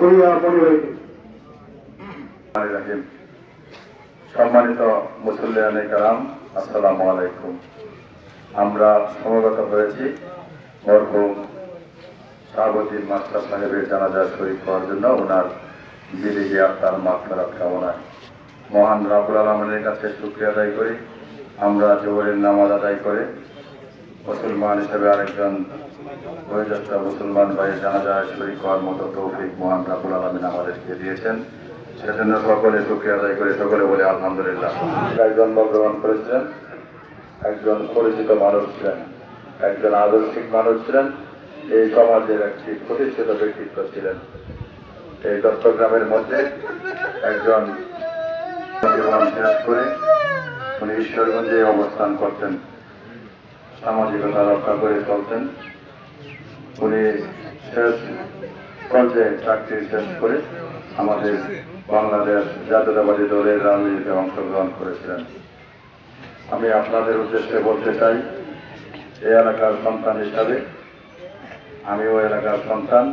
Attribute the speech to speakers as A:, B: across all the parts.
A: মনে
B: সম্মানিত মুসল্লিয়ান কালাম আসসালামু আলাইকুম। আমরা সমবেত হয়েছি মরহুম শাহাবুদ্দিন মাস্টার সাহেবের জানাজা শরীফ হওয়ার জন্য। ওনার বিলিগি আত্মার মাফরাত কামনায়। মহান রাবুল আলমের কাছে শুক্রিয়া আদায় করি। আমরা জোহরের নামাজ আদায় করে মুসলমান হিসেবে আরেকজন বয়োজ্যেষ্ঠ মুসলমান ভাইয়ের জানাজা শরীফ হওয়ার মতো তৌফিক মহান রাবুল আলমিন আমাদেরকে দিয়েছেন। সেজন্য সকলে শুক্রিয়া আদায় করে সকলে বলে আলহামদুলিল্লাহ। জন্মগ্রহণ করেছিলেন, একজন পরিচিত মানুষ ছিলেন, একজন আদর্শিক মানুষ ছিলেন, এই সমাজের একটি প্রতিষ্ঠিত ব্যক্তিত্ব ছিলেন। এই চট্টগ্রামের মধ্যে একজন জীবন শেষ করে উনি ঈশ্বরগঞ্জে অবস্থান করতেন। সামাজিকতা রক্ষা করে চলতেন। উনি শেষ পর্যায়ে চাকরি শেষ করে আমাদের বাংলাদেশ জাতীয়তাবাদী দলের রাজনীতিতে অংশগ্রহণ করেছিলেন। আমি আপনাদের উদ্দেশ্যে বলতে চাই, এই এলাকার সন্তান হিসাবে, আমিও এলাকার সন্তান।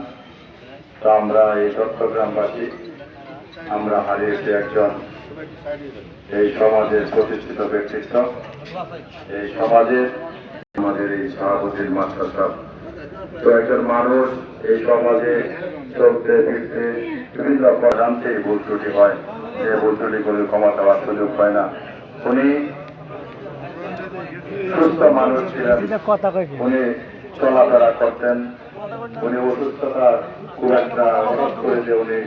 B: তো আমরা এই চট্টগ্রামবাসী আমরা হারিয়েছি একজন এই সমাজের প্রতিষ্ঠিত ব্যক্তিত্ব। এই সমাজের আমাদের এই সভাপতির মাস্টার সাহেব তো একজন মানুষ এই সমাজে চলতে ফিরতে বিভিন্ন জানতে ভুল ত্রুটি হয় যে ভুল ত্রুটি করে ক্ষমা দেওয়ার সুযোগ হয় না। উনি সুস্থ মানুষ ছিলেন। উনি চলাফেরা করতেন। উনি অসুস্থতা খুব একটা হঠাৎ করে যে উনি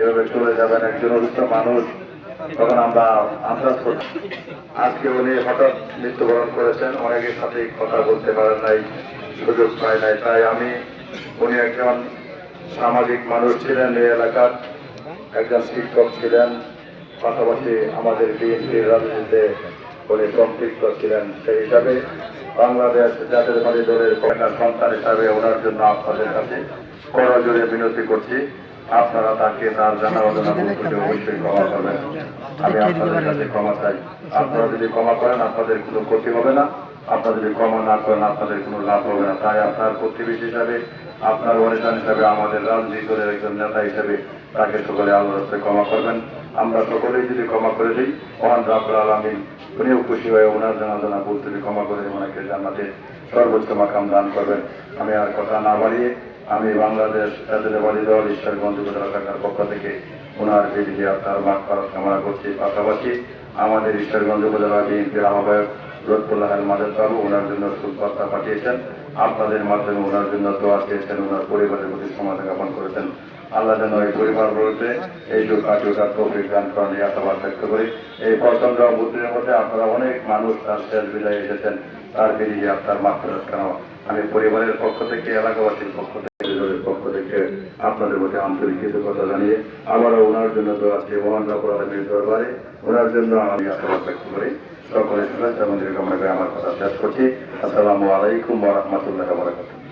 B: এভাবে চলে যাবেন, একজন অসুস্থ মানুষ। তখন আমরা আন্দাজ করছি আজকে উনি হঠাৎ মৃত্যুবরণ করেছেন, অনেকের সাথে কথা বলতে পারেন নাই, সুযোগ পায় নাই। তাই আমি, উনি একজন সামাজিক মানুষ ছিলেন এই এলাকার, একজন শিক্ষক ছিলেন। পাশাপাশি আমাদের বিএনপির রাজনীতিতে উনি সম্পৃক্ত ছিলেন। সেই হিসাবে বাংলাদেশ জাতীয় পার্টি দলের কন্যা সন্তান হিসাবে ওনার জন্য আপনাদের কাছে করজোরে বিনতি করছি। আপনারা তাকে তার জানা অজানা বলতে অবশ্যই ক্ষমা করবেন। আমি আপনাদের কাছে ক্ষমা চাই। আপনারা যদি ক্ষমা করেন, আপনাদের কোনো ক্ষতি হবে না। আপনারা যদি ক্ষমা না করেন, আপনাদের কোনো লাভ হবে না। তাই আপনার প্রতিবেশী হিসাবে, আপনার অনুদান হিসাবে, আমাদের রাজনীতি দলের একজন নেতা হিসাবে তাকে সকলে আল্লাহ রাস্তায় ক্ষমা করবেন। আমরা সকলেই যদি ক্ষমা করে দিই, মহান রাবুল আলমিন উনিও খুশি হয়ে ওনার জানা জানা ভুল থেকে ক্ষমা করে ওনাকে জানাতে সর্বোচ্চ মাকাম দান করবেন। আমি আর কথা না বাড়িয়ে আমি বাংলাদেশ জাতীয়তাবাদী দল ঈশ্বরগঞ্জ উপজেলা শাখার পক্ষ থেকে ওনার বিধি আপনার মাঠ করার কামনা করছি। পাশাপাশি আমাদের ঈশ্বরগঞ্জ উপজেলা বিএনপির আহ্বায়ক রোদপুল্লাহ মাদের বাবু ওনার জন্য সুবার্তা পাঠিয়েছেন। আপনাদের মাধ্যমে ওনার জন্য দোয়া চেয়েছেন, ওনার পরিবারের প্রতি সমাজ জ্ঞাপন করেছেন। আল্লাহ যেন এই পরিবার বলতে এই যুগ তৌফিক দান করেন এই আশাবাদ ব্যক্ত করি। এই প্রচণ্ড বুদ্ধির মধ্যে আপনারা অনেক মানুষ তার শেষ বিদায় এসেছেন, তার বেরিয়ে আপনার মাত্র কেন? আমি পরিবারের পক্ষ থেকে, এলাকাবাসীর পক্ষ থেকে পক্ষ থেকে আপনাদের প্রতি আন্তরিক কৃতজ্ঞতা জানিয়ে আবারও ওনার জন্য তো আছে মহান দরবারে ওনার জন্য আমি আশাবাদ ব্যক্ত করি। সকলের শুভেচ্ছা মন্দির আমার কথা শেষ করছি। আসসালামু আলাইকুম রহমতুল্লাহ বারাকাতুহু।